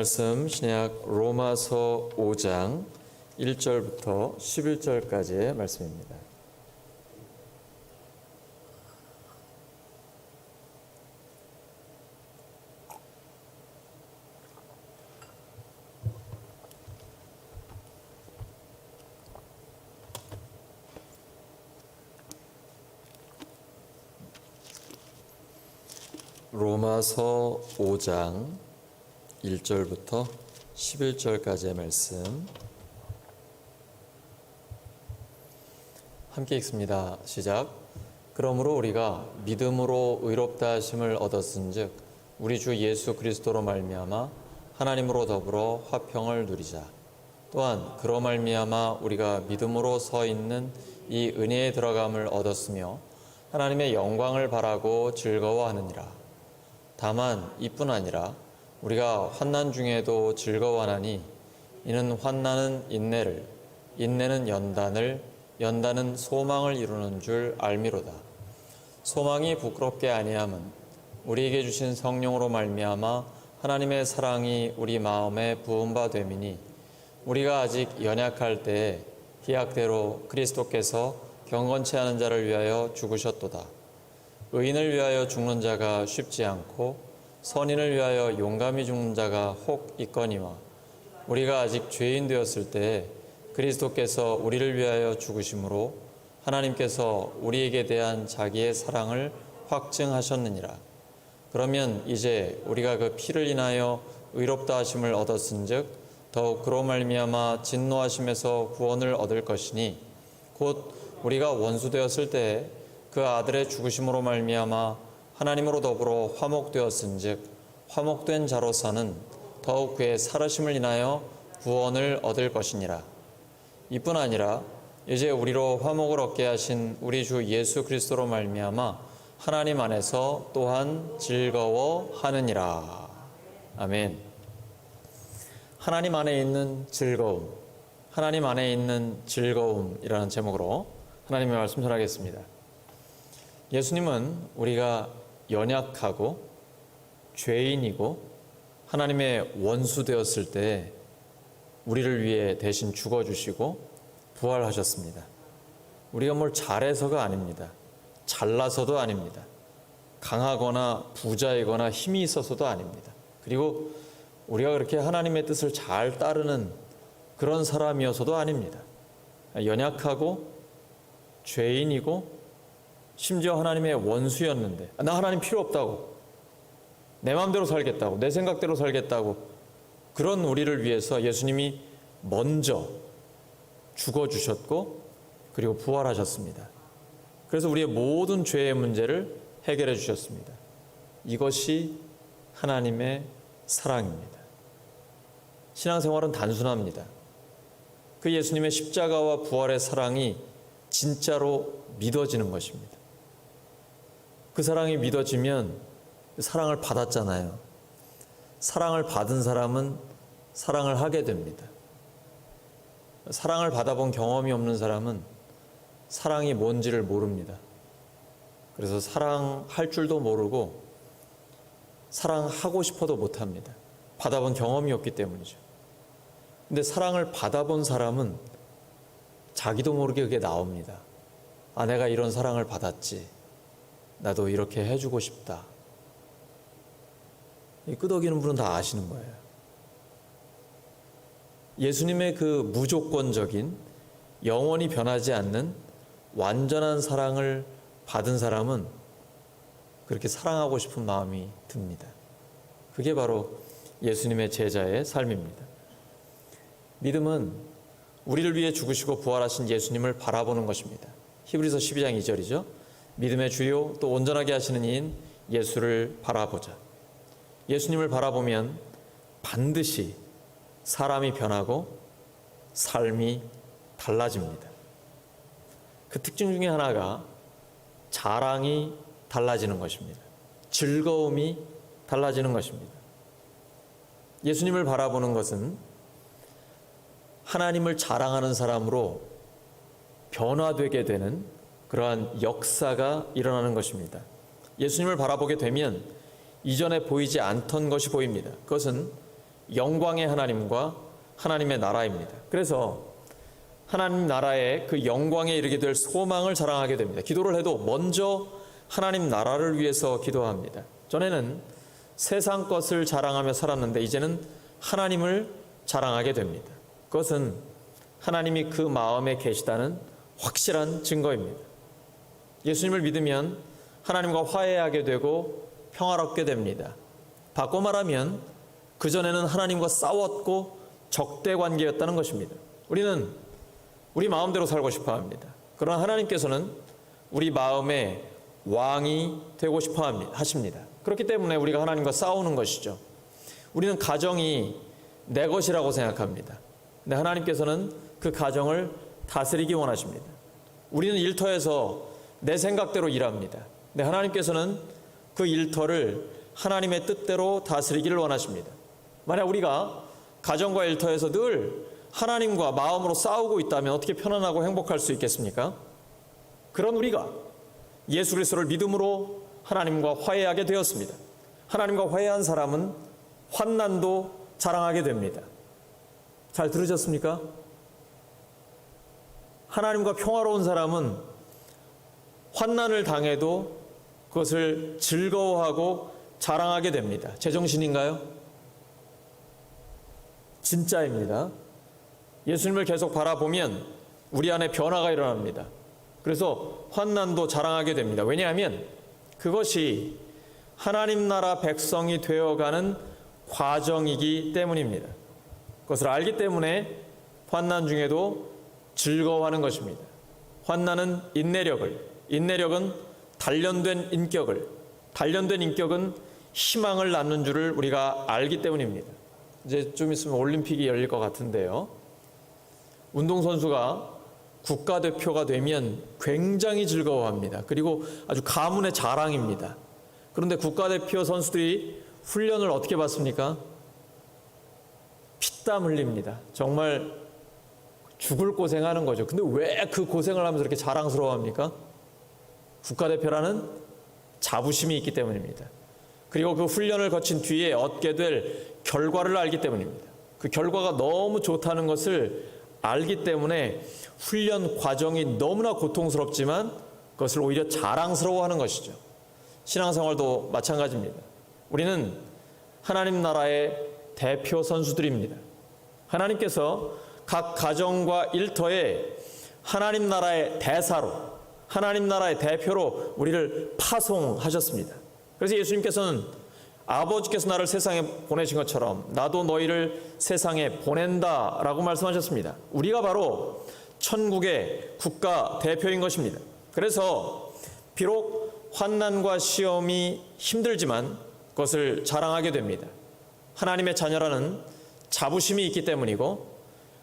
말씀 신약 로마서 5장 1절부터 11절까지의 말씀입니다. 로마서 5장 1절부터 11절까지의 말씀 함께 읽습니다. 시작. 그러므로 우리가 믿음으로 의롭다 하심을 얻었은즉 우리 주 예수 그리스도로 말미암아 하나님으로 더불어 화평을 누리자. 또한 그로 말미암아 우리가 믿음으로 서 있는 이 은혜에 들어감을 얻었으며 하나님의 영광을 바라고 즐거워하느니라. 다만 이뿐 아니라 우리가 환난 중에도 즐거워하나니 이는 환난은 인내를 인내는 연단을 연단은 소망을 이루는 줄 알미로다. 소망이 부끄럽게 아니함은 우리에게 주신 성령으로 말미암아 하나님의 사랑이 우리 마음에 부은 바 됨이니 우리가 아직 연약할 때에 희약대로 그리스도께서 경건치 않은 자를 위하여 죽으셨도다. 의인을 위하여 죽는 자가 쉽지 않고 선인을 위하여 용감히 죽는 자가 혹 있거니와 우리가 아직 죄인 되었을 때에 그리스도께서 우리를 위하여 죽으심으로 하나님께서 우리에게 대한 자기의 사랑을 확증하셨느니라. 그러면 이제 우리가 그 피를 인하여 의롭다 하심을 얻었은즉 더욱 그로 말미암아 진노하심에서 구원을 얻을 것이니 곧 우리가 원수 되었을 때에 그 아들의 죽으심으로 말미암아 하나님으로 더불어 화목되었은즉 화목된 자로서는 더욱 그의 살으심을 인하여 구원을 얻을 것이니라. 이뿐 아니라 이제 우리로 화목을 얻게 하신 우리 주 예수 그리스도로 말미암아 하나님 안에서 또한 즐거워하느니라. 아멘. 하나님 안에 있는 즐거움, 하나님 안에 있는 즐거움이라는 제목으로 하나님의 말씀 전하겠습니다. 예수님은 우리가 연약하고 죄인이고 하나님의 원수 되었을 때 우리를 위해 대신 죽어주시고 부활하셨습니다. 우리가 뭘 잘해서가 아닙니다. 잘나서도 아닙니다. 강하거나 부자이거나 힘이 있어서도 아닙니다. 그리고 우리가 그렇게 하나님의 뜻을 잘 따르는 그런 사람이어서도 아닙니다. 연약하고 죄인이고 심지어 하나님의 원수였는데 나 하나님 필요 없다고 내 마음대로 살겠다고 내 생각대로 살겠다고 그런 우리를 위해서 예수님이 먼저 죽어 주셨고 그리고 부활하셨습니다. 그래서 우리의 모든 죄의 문제를 해결해 주셨습니다. 이것이 하나님의 사랑입니다. 신앙생활은 단순합니다. 그 예수님의 십자가와 부활의 사랑이 진짜로 믿어지는 것입니다. 그 사랑이 믿어지면 사랑을 받았잖아요. 사랑을 받은 사람은 사랑을 하게 됩니다. 사랑을 받아본 경험이 없는 사람은 사랑이 뭔지를 모릅니다. 그래서 사랑할 줄도 모르고 사랑하고 싶어도 못합니다. 받아본 경험이 없기 때문이죠. 근데 사랑을 받아본 사람은 자기도 모르게 그게 나옵니다. 아, 내가 이런 사랑을 받았지. 나도 이렇게 해주고 싶다. 이 끄덕이는 분은 다 아시는 거예요. 예수님의 그 무조건적인 영원히 변하지 않는 완전한 사랑을 받은 사람은 그렇게 사랑하고 싶은 마음이 듭니다. 그게 바로 예수님의 제자의 삶입니다. 믿음은 우리를 위해 죽으시고 부활하신 예수님을 바라보는 것입니다. 히브리서 12장 2절이죠. 믿음의 주요 또 온전하게 하시는 이인 예수를 바라보자. 예수님을 바라보면 반드시 사람이 변하고 삶이 달라집니다. 그 특징 중에 하나가 자랑이 달라지는 것입니다. 즐거움이 달라지는 것입니다. 예수님을 바라보는 것은 하나님을 자랑하는 사람으로 변화되게 되는 그러한 역사가 일어나는 것입니다. 예수님을 바라보게 되면 이전에 보이지 않던 것이 보입니다. 그것은 영광의 하나님과 하나님의 나라입니다. 그래서 하나님 나라의 그 영광에 이르게 될 소망을 자랑하게 됩니다. 기도를 해도 먼저 하나님 나라를 위해서 기도합니다. 전에는 세상 것을 자랑하며 살았는데 이제는 하나님을 자랑하게 됩니다. 그것은 하나님이 그 마음에 계시다는 확실한 증거입니다. 예수님을 믿으면 하나님과 화해하게 되고 평화롭게 됩니다. 바꿔 말하면 그전에는 하나님과 싸웠고 적대 관계였다는 것입니다. 우리는 우리 마음대로 살고 싶어 합니다. 그러나 하나님께서는 우리 마음의 왕이 되고 싶어. 하십니다. 그렇기 때문에 우리가 하나님과 싸우는 것이죠. 우리는 가정이 내 것이라고 생각합니다. 근데 하나님께서는 그 가정을 다스리기 원하십니다. 우리는 일터에서 내 생각대로 일합니다. 근데 하나님께서는 그 일터를 하나님의 뜻대로 다스리기를 원하십니다. 만약 우리가 가정과 일터에서 늘 하나님과 마음으로 싸우고 있다면 어떻게 편안하고 행복할 수 있겠습니까? 그런 우리가 예수 그리스도를 믿음으로 하나님과 화해하게 되었습니다. 하나님과 화해한 사람은 환난도 자랑하게 됩니다. 잘 들으셨습니까? 하나님과 평화로운 사람은 환난을 당해도 그것을 즐거워하고 자랑하게 됩니다. 제정신인가요? 진짜입니다. 예수님을 계속 바라보면 우리 안에 변화가 일어납니다. 그래서 환난도 자랑하게 됩니다. 왜냐하면 그것이 하나님 나라 백성이 되어가는 과정이기 때문입니다. 그것을 알기 때문에 환난 중에도 즐거워하는 것입니다. 환난은 인내력을, 인내력은 단련된 인격을, 단련된 인격은 희망을 낳는 줄을 우리가 알기 때문입니다. 이제 좀 있으면 올림픽이 열릴 것 같은데요. 운동선수가 국가대표가 되면 굉장히 즐거워합니다. 그리고 아주 가문의 자랑입니다. 그런데 국가대표 선수들이 훈련을 어떻게 받습니까? 피땀 흘립니다. 정말 죽을 고생하는 거죠. 근데 왜 그 고생을 하면서 이렇게 자랑스러워합니까? 국가대표라는 자부심이 있기 때문입니다. 그리고 그 훈련을 거친 뒤에 얻게 될 결과를 알기 때문입니다. 그 결과가 너무 좋다는 것을 알기 때문에 훈련 과정이 너무나 고통스럽지만 그것을 오히려 자랑스러워하는 것이죠. 신앙생활도 마찬가지입니다. 우리는 하나님 나라의 대표 선수들입니다. 하나님께서 각 가정과 일터에 하나님 나라의 대사로, 하나님 나라의 대표로 우리를 파송하셨습니다. 그래서 예수님께서는 아버지께서 나를 세상에 보내신 것처럼 나도 너희를 세상에 보낸다 라고 말씀하셨습니다. 우리가 바로 천국의 국가 대표인 것입니다. 그래서 비록 환난과 시험이 힘들지만 그것을 자랑하게 됩니다. 하나님의 자녀라는 자부심이 있기 때문이고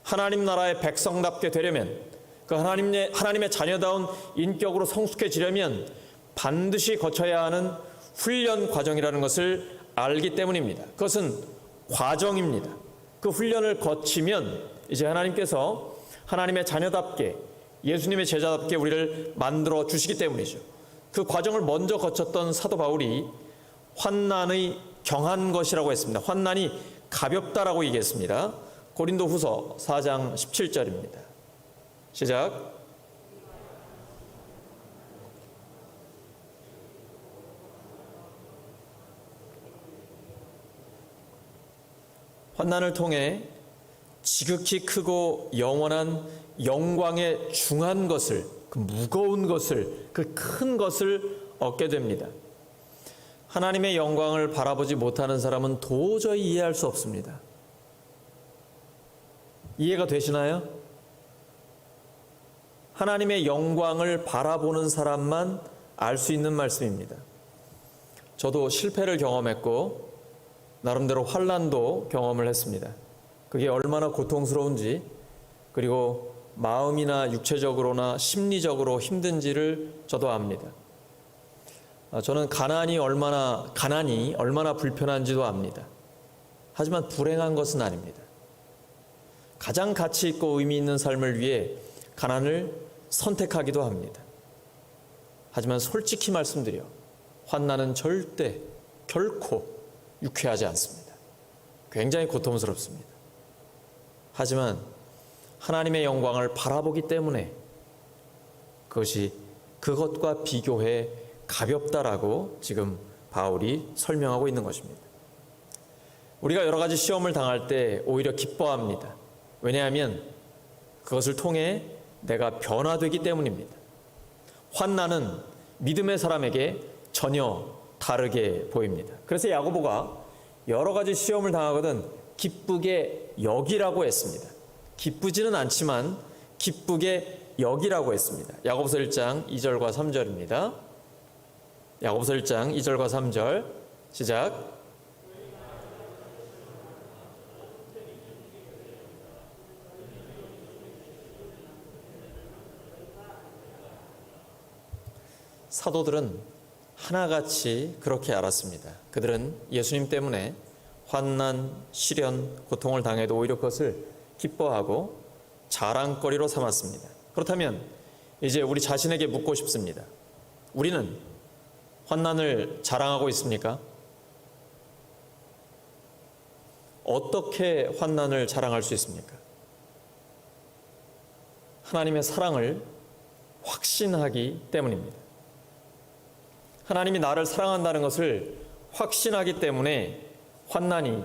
하나님 나라의 백성답게 되려면 그 하나님의 하나님의 자녀다운 인격으로 성숙해지려면 반드시 거쳐야 하는 훈련 과정이라는 것을 알기 때문입니다. 그것은 과정입니다. 그 훈련을 거치면 이제 하나님께서 하나님의 자녀답게 예수님의 제자답게 우리를 만들어 주시기 때문이죠. 그 과정을 먼저 거쳤던 사도 바울이 환난의 경한 것이라고 했습니다. 환난이 가볍다라고 얘기했습니다. 고린도 후서 4장 17절입니다. 시작. 환난을 통해 지극히 크고 영원한 영광의 중한 것을 그 무거운 것을 그 큰 것을 얻게 됩니다. 하나님의 영광을 바라보지 못하는 사람은 도저히 이해할 수 없습니다. 이해가 되시나요? 하나님의 영광을 바라보는 사람만 알 수 있는 말씀입니다. 저도 실패를 경험했고 나름대로 환란도 경험을 했습니다. 그게 얼마나 고통스러운지 그리고 마음이나 육체적으로나 심리적으로 힘든지를 저도 압니다. 아, 저는 가난이 얼마나 가난이 얼마나 불편한지도 압니다. 하지만 불행한 것은 아닙니다. 가장 가치 있고 의미 있는 삶을 위해 가난을 선택하기도 합니다. 하지만 솔직히 말씀드려 환난은 절대 결코 유쾌하지 않습니다. 굉장히 고통스럽습니다. 하지만 하나님의 영광을 바라보기 때문에 그것이 그것과 비교해 가볍다라고 지금 바울이 설명하고 있는 것입니다. 우리가 여러 가지 시험을 당할 때 오히려 기뻐합니다. 왜냐하면 그것을 통해 내가 변화되기 때문입니다. 환난은 믿음의 사람에게 전혀 다르게 보입니다. 그래서 야고보가 여러 가지 시험을 당하거든 기쁘게 여기라고 했습니다. 기쁘지는 않지만 기쁘게 여기라고 했습니다. 야고보서 1장 2절과 3절입니다. 야고보서 1장 2절과 3절 시작. 사도들은 하나같이 그렇게 알았습니다. 그들은 예수님 때문에 환난, 시련, 고통을 당해도 오히려 그것을 기뻐하고 자랑거리로 삼았습니다. 그렇다면 이제 우리 자신에게 묻고 싶습니다. 우리는 환난을 자랑하고 있습니까? 어떻게 환난을 자랑할 수 있습니까? 하나님의 사랑을 확신하기 때문입니다. 하나님이 나를 사랑한다는 것을 확신하기 때문에 환난이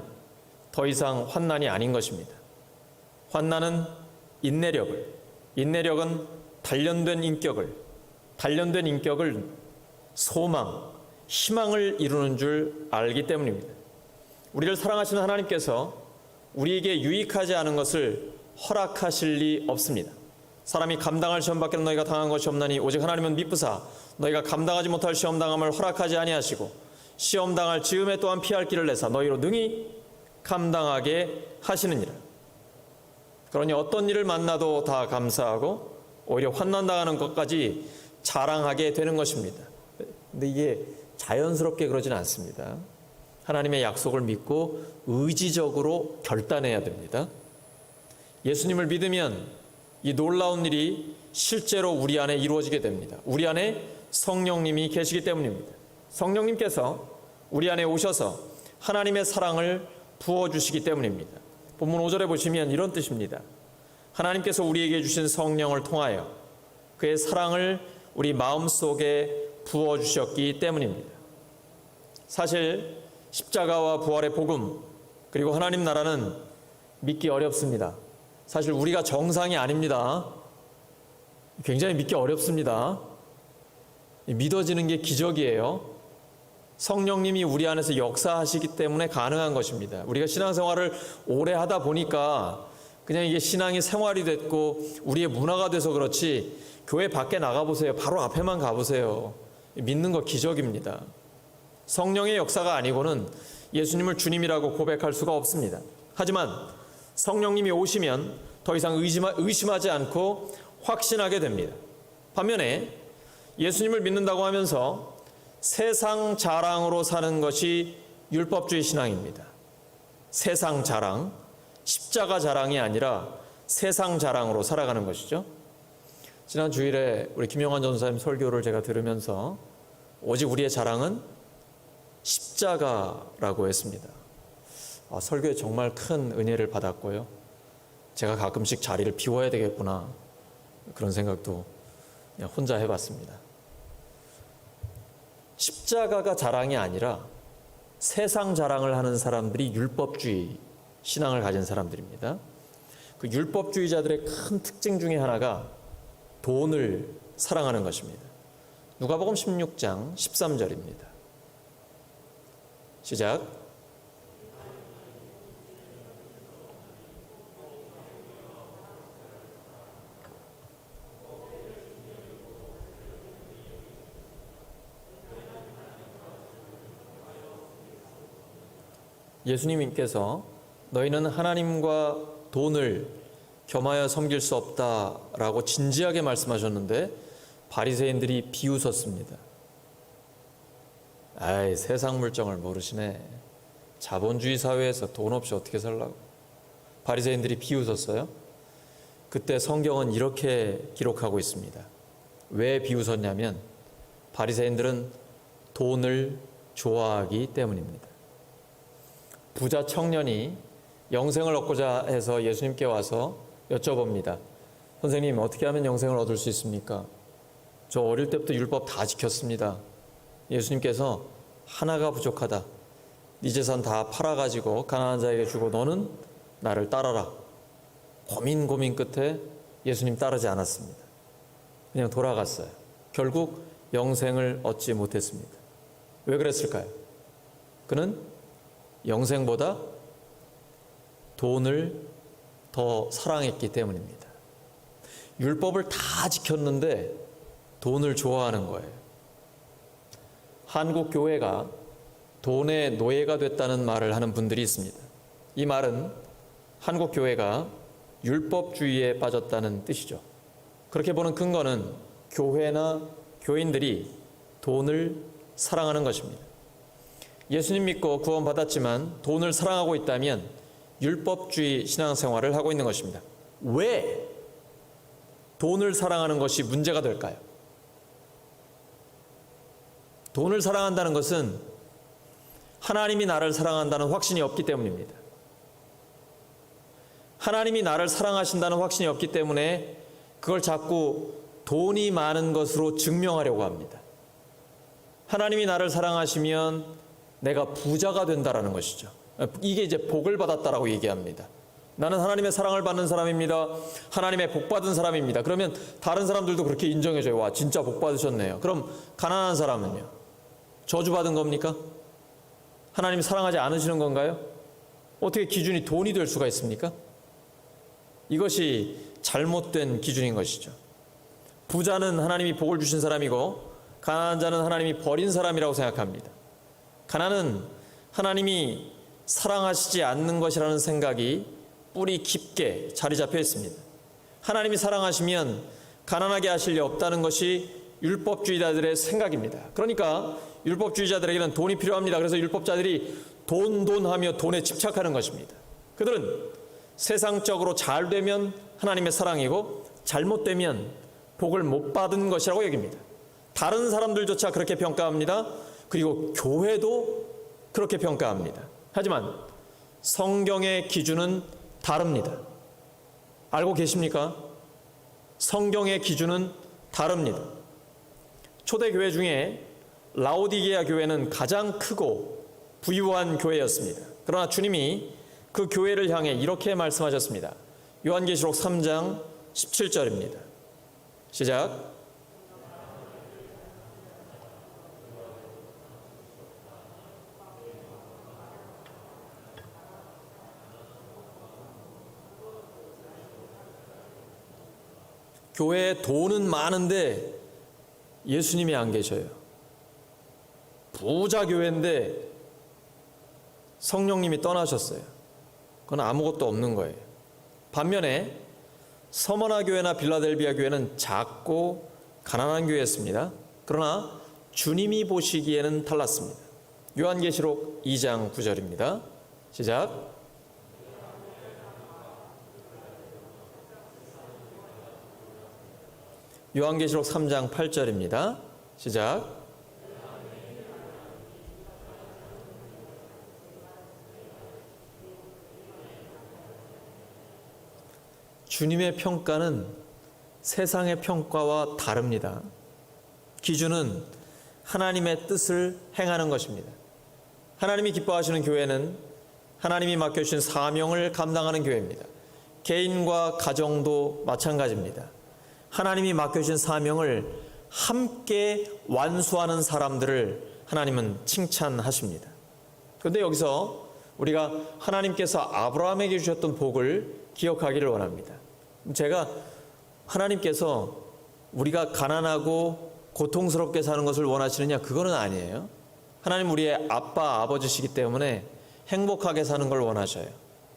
더 이상 환난이 아닌 것입니다. 환난은 인내력을, 인내력은 단련된 인격을, 단련된 인격을 소망, 희망을 이루는 줄 알기 때문입니다. 우리를 사랑하시는 하나님께서 우리에게 유익하지 않은 것을 허락하실 리 없습니다. 사람이 감당할 시험 밖에 너희가 당한 것이 없나니 오직 하나님은 미쁘사 너희가 감당하지 못할 시험 당함을 허락하지 아니하시고 시험 당할 즈음에 또한 피할 길을 내사 너희로 능히 감당하게 하시느니라. 그러니 어떤 일을 만나도 다 감사하고 오히려 환난 당하는 것까지 자랑하게 되는 것입니다. 근데 이게 자연스럽게 그러지는 않습니다. 하나님의 약속을 믿고 의지적으로 결단해야 됩니다. 예수님을 믿으면 이 놀라운 일이 실제로 우리 안에 이루어지게 됩니다. 우리 안에 성령님이 계시기 때문입니다. 성령님께서 우리 안에 오셔서 하나님의 사랑을 부어주시기 때문입니다. 본문 5절에 보시면 이런 뜻입니다. 하나님께서 우리에게 주신 성령을 통하여 그의 사랑을 우리 마음 속에 부어주셨기 때문입니다. 사실 십자가와 부활의 복음 그리고 하나님 나라는 믿기 어렵습니다. 사실 우리가 정상이 아닙니다. 굉장히 믿기 어렵습니다. 믿어지는 게 기적이에요. 성령님이 우리 안에서 역사하시기 때문에 가능한 것입니다. 우리가 신앙생활을 오래 하다 보니까 그냥 이게 신앙이 생활이 됐고 우리의 문화가 돼서 그렇지 교회 밖에 나가보세요. 바로 앞에만 가보세요. 믿는 거 기적입니다. 성령의 역사가 아니고는 예수님을 주님이라고 고백할 수가 없습니다. 하지만 성령님이 오시면 더 이상 의심하 지 않고 확신하게 됩니다. 반면에 예수님을 믿는다고 하면서 세상 자랑으로 사는 것이 율법주의 신앙입니다. 세상 자랑, 십자가 자랑이 아니라 세상 자랑으로 살아가는 것이죠. 지난 주일에 우리 김영환 전사님 설교를 제가 들으면서 오직 우리의 자랑은 십자가라고 했습니다. 아, 설교에 정말 큰 은혜를 받았고요. 제가 가끔씩 자리를 비워야 되겠구나 그런 생각도 혼자 해봤습니다. 십자가가 자랑이 아니라 세상 자랑을 하는 사람들이 율법주의 신앙을 가진 사람들입니다. 그 율법주의자들의 큰 특징 중에 하나가 돈을 사랑하는 것입니다. 누가복음 16장 13절입니다. 시작. 예수님께서 너희는 하나님과 돈을 겸하여 섬길 수 없다라고 진지하게 말씀하셨는데 바리새인들이 비웃었습니다. 아이 세상 물정을 모르시네. 자본주의 사회에서 돈 없이 어떻게 살라고? 바리새인들이 비웃었어요. 그때 성경은 이렇게 기록하고 있습니다. 왜 비웃었냐면 바리새인들은 돈을 좋아하기 때문입니다. 부자 청년이 영생을 얻고자 해서 예수님께 와서 여쭤봅니다. 선생님, 어떻게 하면 영생을 얻을 수 있습니까? 저 어릴 때부터 율법 다 지켰습니다. 예수님께서 하나가 부족하다. 네 재산 다 팔아가지고 가난한 자에게 주고 너는 나를 따라라. 고민 고민 끝에 예수님 따르지 않았습니다. 그냥 돌아갔어요. 결국 영생을 얻지 못했습니다. 왜 그랬을까요? 그는 영생보다 돈을 더 사랑했기 때문입니다. 율법을 다 지켰는데 돈을 좋아하는 거예요. 한국 교회가 돈의 노예가 됐다는 말을 하는 분들이 있습니다. 이 말은 한국 교회가 율법주의에 빠졌다는 뜻이죠. 그렇게 보는 근거는 교회나 교인들이 돈을 사랑하는 것입니다. 예수님 믿고 구원받았지만 돈을 사랑하고 있다면 율법주의 신앙생활을 하고 있는 것입니다. 왜 돈을 사랑하는 것이 문제가 될까요? 돈을 사랑한다는 것은 하나님이 나를 사랑한다는 확신이 없기 때문입니다. 하나님이 나를 사랑하신다는 확신이 없기 때문에 그걸 자꾸 돈이 많은 것으로 증명하려고 합니다. 하나님이 나를 사랑하시면 내가 부자가 된다라는 것이죠. 이게 이제 복을 받았다라고 얘기합니다. 나는 하나님의 사랑을 받는 사람입니다. 하나님의 복 받은 사람입니다. 그러면 다른 사람들도 그렇게 인정해줘요. 와, 진짜 복 받으셨네요. 그럼 가난한 사람은요? 저주받은 겁니까? 하나님이 사랑하지 않으시는 건가요? 어떻게 기준이 돈이 될 수가 있습니까? 이것이 잘못된 기준인 것이죠. 부자는 하나님이 복을 주신 사람이고 가난한 자는 하나님이 버린 사람이라고 생각합니다. 가난은 하나님이 사랑하시지 않는 것이라는 생각이 뿌리 깊게 자리 잡혀 있습니다. 하나님이 사랑하시면 가난하게 하실 리 없다는 것이 율법주의자들의 생각입니다. 그러니까 율법주의자들에게는 돈이 필요합니다. 그래서 율법자들이 돈, 돈 하며 돈에 집착하는 것입니다. 그들은 세상적으로 잘 되면 하나님의 사랑이고 잘못되면 복을 못 받은 것이라고 여깁니다. 다른 사람들조차 그렇게 평가합니다. 그리고 교회도 그렇게 평가합니다. 하지만 성경의 기준은 다릅니다. 알고 계십니까? 성경의 기준은 다릅니다. 초대교회 중에 라오디게아 교회는 가장 크고 부유한 교회였습니다. 그러나 주님이 그 교회를 향해 이렇게 말씀하셨습니다. 요한계시록 3장 17절입니다. 시작. 교회에 돈은 많은데 예수님이 안 계셔요. 부자 교회인데 성령님이 떠나셨어요. 그건 아무것도 없는 거예요. 반면에 서머나 교회나 빌라델비아 교회는 작고 가난한 교회였습니다. 그러나 주님이 보시기에는 달랐습니다. 요한계시록 2장 9절입니다. 시작. 요한계시록 3장 8절입니다. 시작. 주님의 평가는 세상의 평가와 다릅니다. 기준은 하나님의 뜻을 행하는 것입니다. 하나님이 기뻐하시는 교회는 하나님이 맡겨주신 사명을 감당하는 교회입니다. 개인과 가정도 마찬가지입니다. 하나님이 맡겨주신 사명을 함께 완수하는 사람들을 하나님은 칭찬하십니다. 그런데 여기서 우리가 하나님께서 아브라함에게 주셨던 복을 기억하기를 원합니다. 제가 하나님께서 우리가 가난하고 고통스럽게 사는 것을 원하시느냐 그거는 아니에요. 하나님 우리의 아빠 아버지시기 때문에 행복하게 사는 걸 원하셔요.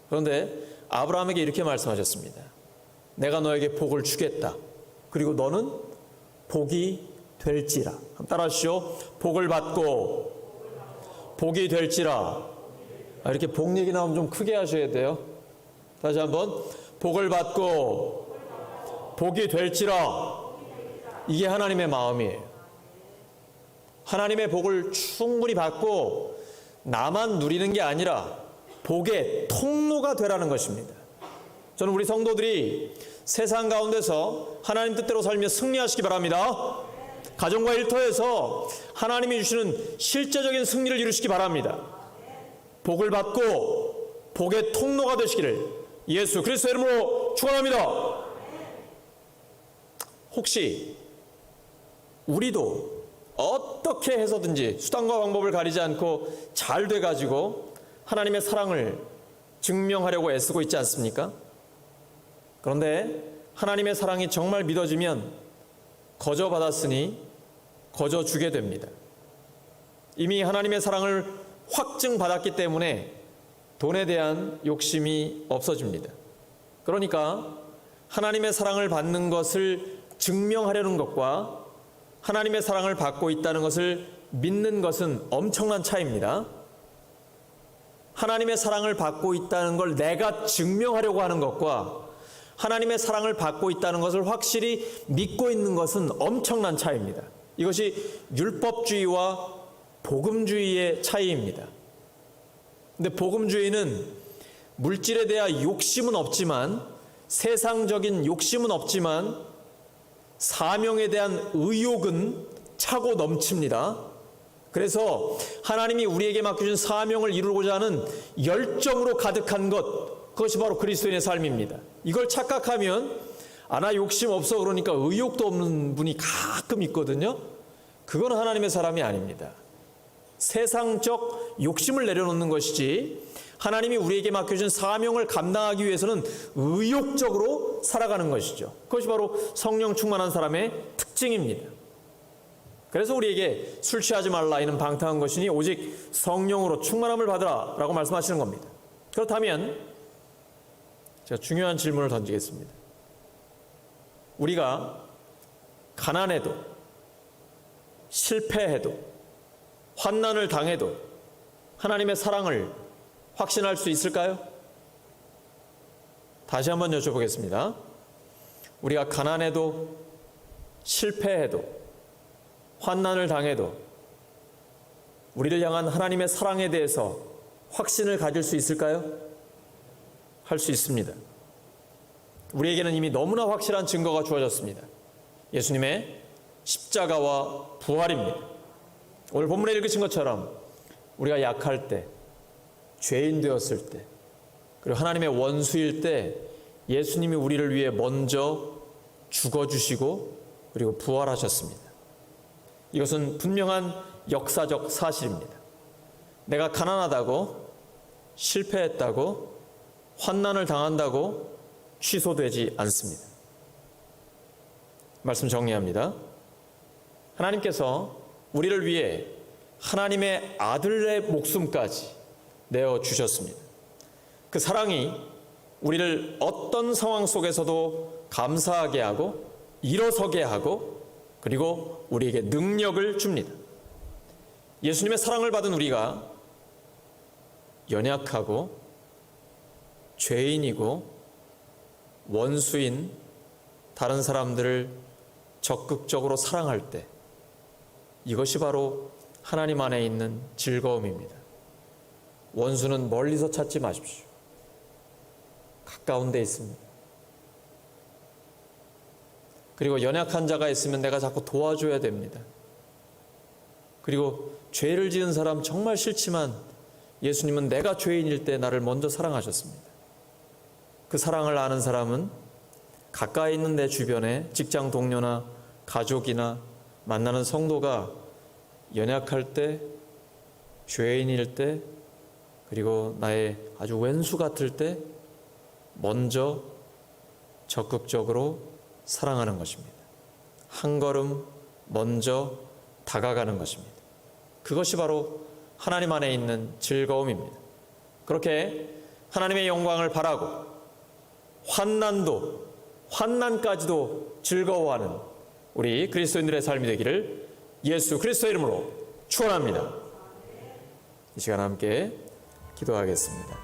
그런데 아브라함에게 이렇게 말씀하셨습니다. 내가 너에게 복을 주겠다. 그리고 너는 복이 될지라. 따라하시오. 복을 받고 복이 될지라. 아, 이렇게 복 얘기 나오면 좀 크게 하셔야 돼요. 다시 한번 복을 받고 복이 될지라. 이게 하나님의 마음이에요. 하나님의 복을 충분히 받고 나만 누리는 게 아니라 복의 통로가 되라는 것입니다. 저는 우리 성도들이 세상 가운데서 하나님 뜻대로 살며 승리하시기 바랍니다. 가정과 일터에서 하나님이 주시는 실제적인 승리를 이루시기 바랍니다. 복을 받고 복의 통로가 되시기를 예수 그리스도 이름으로 축원합니다. 혹시 우리도 어떻게 해서든지 수단과 방법을 가리지 않고 잘 돼가지고 하나님의 사랑을 증명하려고 애쓰고 있지 않습니까? 그런데 하나님의 사랑이 정말 믿어지면 거저 받았으니 거저 주게 됩니다. 이미 하나님의 사랑을 확증받았기 때문에 돈에 대한 욕심이 없어집니다. 그러니까 하나님의 사랑을 받는 것을 증명하려는 것과 하나님의 사랑을 받고 있다는 것을 믿는 것은 엄청난 차이입니다. 하나님의 사랑을 받고 있다는 걸 내가 증명하려고 하는 것과 하나님의 사랑을 받고 있다는 것을 확실히 믿고 있는 것은 엄청난 차이입니다. 이것이 율법주의와 복음주의의 차이입니다. 근데 복음주의는 물질에 대한 욕심은 없지만 세상적인 욕심은 없지만 사명에 대한 의욕은 차고 넘칩니다. 그래서 하나님이 우리에게 맡겨준 사명을 이루고자 하는 열정으로 가득한 것, 그것이 바로 그리스도인의 삶입니다. 이걸 착각하면 아, 나 욕심 없어 그러니까 의욕도 없는 분이 가끔 있거든요. 그건 하나님의 사람이 아닙니다. 세상적 욕심을 내려놓는 것이지 하나님이 우리에게 맡겨준 사명을 감당하기 위해서는 의욕적으로 살아가는 것이죠. 그것이 바로 성령 충만한 사람의 특징입니다. 그래서 우리에게 술 취하지 말라 이는 방탕한 것이니 오직 성령으로 충만함을 받으라 라고 말씀하시는 겁니다. 그렇다면 제가 중요한 질문을 던지겠습니다. 우리가 가난해도 실패해도 환난을 당해도 하나님의 사랑을 확신할 수 있을까요? 다시 한번 여쭤보겠습니다. 우리가 가난해도 실패해도 환난을 당해도 우리를 향한 하나님의 사랑에 대해서 확신을 가질 수 있을까요? 할 수 있습니다. 우리에게는 이미 너무나 확실한 증거가 주어졌습니다. 예수님의 십자가와 부활입니다. 오늘 본문에 읽으신 것처럼 우리가 약할 때, 죄인 되었을 때, 그리고 하나님의 원수일 때 예수님이 우리를 위해 먼저 죽어주시고 그리고 부활하셨습니다. 이것은 분명한 역사적 사실입니다. 내가 가난하다고 실패했다고 환난을 당한다고 취소되지 않습니다. 말씀 정리합니다. 하나님께서 우리를 위해 하나님의 아들의 목숨까지 내어 주셨습니다. 그 사랑이 우리를 어떤 상황 속에서도 감사하게 하고 일어서게 하고 그리고 우리에게 능력을 줍니다. 예수님의 사랑을 받은 우리가 연약하고 죄인이고 원수인 다른 사람들을 적극적으로 사랑할 때 이것이 바로 하나님 안에 있는 즐거움입니다. 원수는 멀리서 찾지 마십시오. 가까운 데 있습니다. 그리고 연약한 자가 있으면 내가 자꾸 도와줘야 됩니다. 그리고 죄를 지은 사람 정말 싫지만 예수님은 내가 죄인일 때 나를 먼저 사랑하셨습니다. 그 사랑을 아는 사람은 가까이 있는 내 주변에 직장 동료나 가족이나 만나는 성도가 연약할 때, 죄인일 때, 그리고 나의 아주 왼수 같을 때 먼저 적극적으로 사랑하는 것입니다. 한 걸음 먼저 다가가는 것입니다. 그것이 바로 하나님 안에 있는 즐거움입니다. 그렇게 하나님의 영광을 바라고 환난도 환난까지도 즐거워하는 우리 그리스도인들의 삶이 되기를 예수 그리스도 이름으로 축원합니다. 이 시간 함께 기도하겠습니다.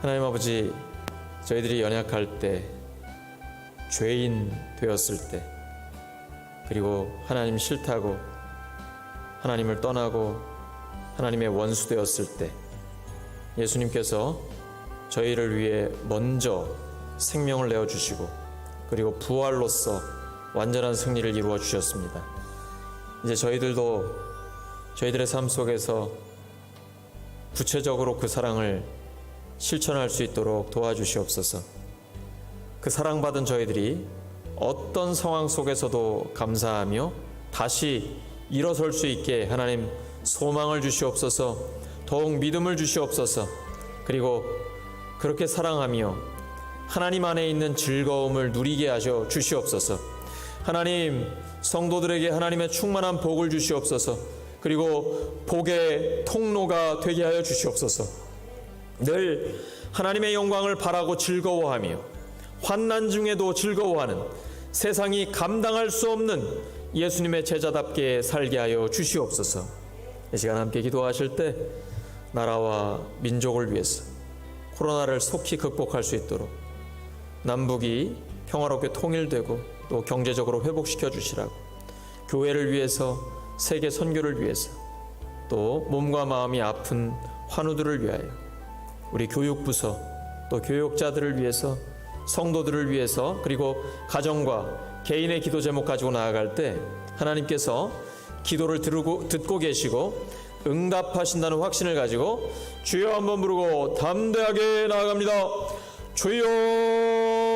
하나님 아버지, 저희들이 연약할 때, 죄인 되었을 때, 그리고 하나님 싫다고 하나님을 떠나고 하나님의 원수 되었을 때 예수님께서 저희를 위해 먼저 생명을 내어 주시고 그리고 부활로서 완전한 승리를 이루어 주셨습니다. 이제 저희들도 저희들의 삶 속에서 구체적으로 그 사랑을 실천할 수 있도록 도와주시옵소서. 그 사랑받은 저희들이 어떤 상황 속에서도 감사하며 다시 일어설 수 있게 하나님 소망을 주시옵소서. 더욱 믿음을 주시옵소서. 그리고 그렇게 사랑하며 하나님 안에 있는 즐거움을 누리게 하셔 주시옵소서. 하나님 성도들에게 하나님의 충만한 복을 주시옵소서. 그리고 복의 통로가 되게 하여 주시옵소서. 늘 하나님의 영광을 바라고 즐거워하며 환난 중에도 즐거워하는 세상이 감당할 수 없는 예수님의 제자답게 살게 하여 주시옵소서. 이 시간 함께 기도하실 때 나라와 민족을 위해서 코로나를 속히 극복할 수 있도록 남북이 평화롭게 통일되고 또 경제적으로 회복시켜 주시라고 교회를 위해서 세계 선교를 위해서 또 몸과 마음이 아픈 환우들을 위하여 우리 교육부서 또 교육자들을 위해서 성도들을 위해서 그리고 가정과 개인의 기도 제목 가지고 나아갈 때 하나님께서 기도를 들고, 듣고 계시고 응답하신다는 확신을 가지고 주여 한번 부르고 담대하게 나아갑니다. 주여